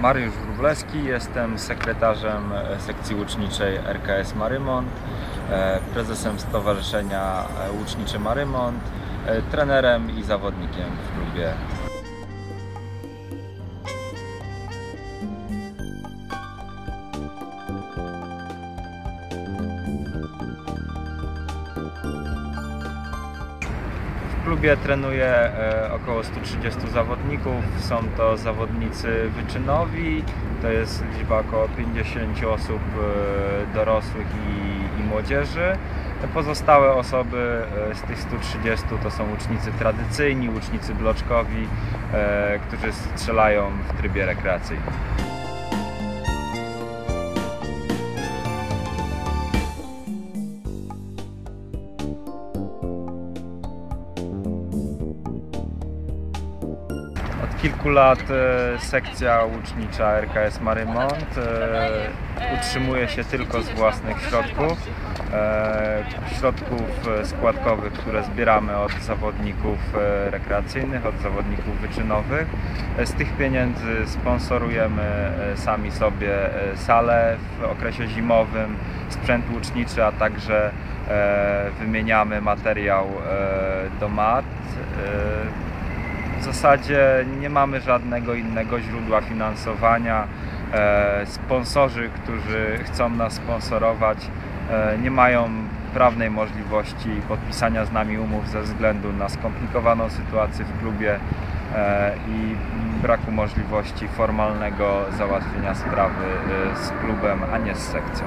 Mariusz Wróblewski, jestem sekretarzem e, sekcji łuczniczej RKS Marymont, e, prezesem Stowarzyszenia e, Łuczniczy Marymont, trenerem i zawodnikiem w klubie. Klubie trenuje e, około 130 zawodników. Są to zawodnicy wyczynowi, to jest liczba około 50 osób e, dorosłych i, i młodzieży. Pozostałe osoby e, z tych 130 to są łucznicy tradycyjni, łucznicy bloczkowi, którzy strzelają w trybie rekreacyjnym. Od kilku lat e, sekcja łucznicza RKS Marymont e, utrzymuje się tylko z własnych środków, e, środków składkowych, które zbieramy od zawodników rekreacyjnych, od zawodników wyczynowych. Z tych pieniędzy sponsorujemy sami sobie e, salę w okresie zimowym, sprzęt łuczniczy, a także wymieniamy materiał do mat. W zasadzie nie mamy żadnego innego źródła finansowania. E, Sponsorzy, którzy chcą nas sponsorować, e, nie mają prawnej możliwości podpisania z nami umów ze względu na skomplikowaną sytuację w klubie e, i braku możliwości formalnego załatwienia sprawy z klubem, a nie z sekcją.